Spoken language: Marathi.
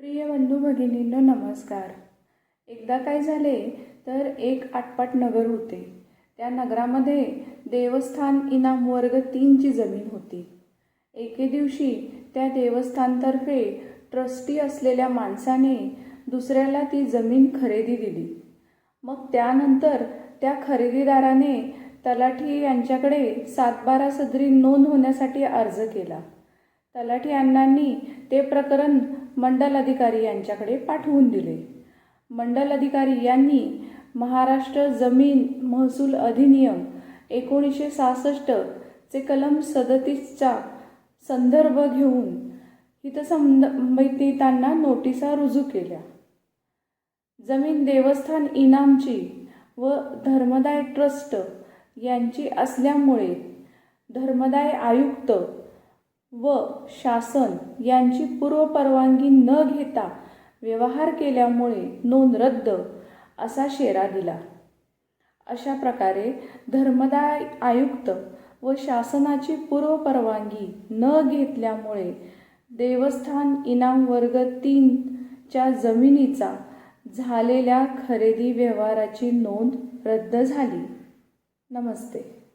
प्रिय बंधू भगिनींनो नमस्कार. एकदा काय झाले तर एक आटपाट नगर होते. त्या नगरामध्ये देवस्थान इनाम वर्ग तीनची जमीन होती. एके दिवशी त्या देवस्थानतर्फे ट्रस्टी असलेल्या माणसाने दुसऱ्याला ती जमीन खरेदी दिली. मग त्यानंतर त्या खरेदीदाराने तलाठी यांच्याकडे सातबारा सदरी नोंद होण्यासाठी अर्ज केला. तलाठी अण्णांनी ते प्रकरण मंडल अधिकारी यांच्याकडे पाठवून दिले. मंडल अधिकारी यांनी महाराष्ट्र जमीन महसूल अधिनियम एकोणीसशे सहासष्ट चे कलम सदतीसचा संदर्भ घेऊन हितसंबंधितांना नोटिसा रुजू केल्या. जमीन देवस्थान इनामची व धर्मदाय ट्रस्ट यांची असल्यामुळे धर्मदाय आयुक्त व शासन यांची पूर्वपरवानगी न घेता व्यवहार केल्यामुळे नोंद रद्द असा शेरा दिला. अशा प्रकारे धर्मदाय आयुक्त व शासनाची पूर्वपरवानगी न घेतल्यामुळे देवस्थान इनाम वर्ग तीनच्या जमिनीचा झालेल्या खरेदी व्यवहाराची नोंद रद्द झाली. नमस्ते.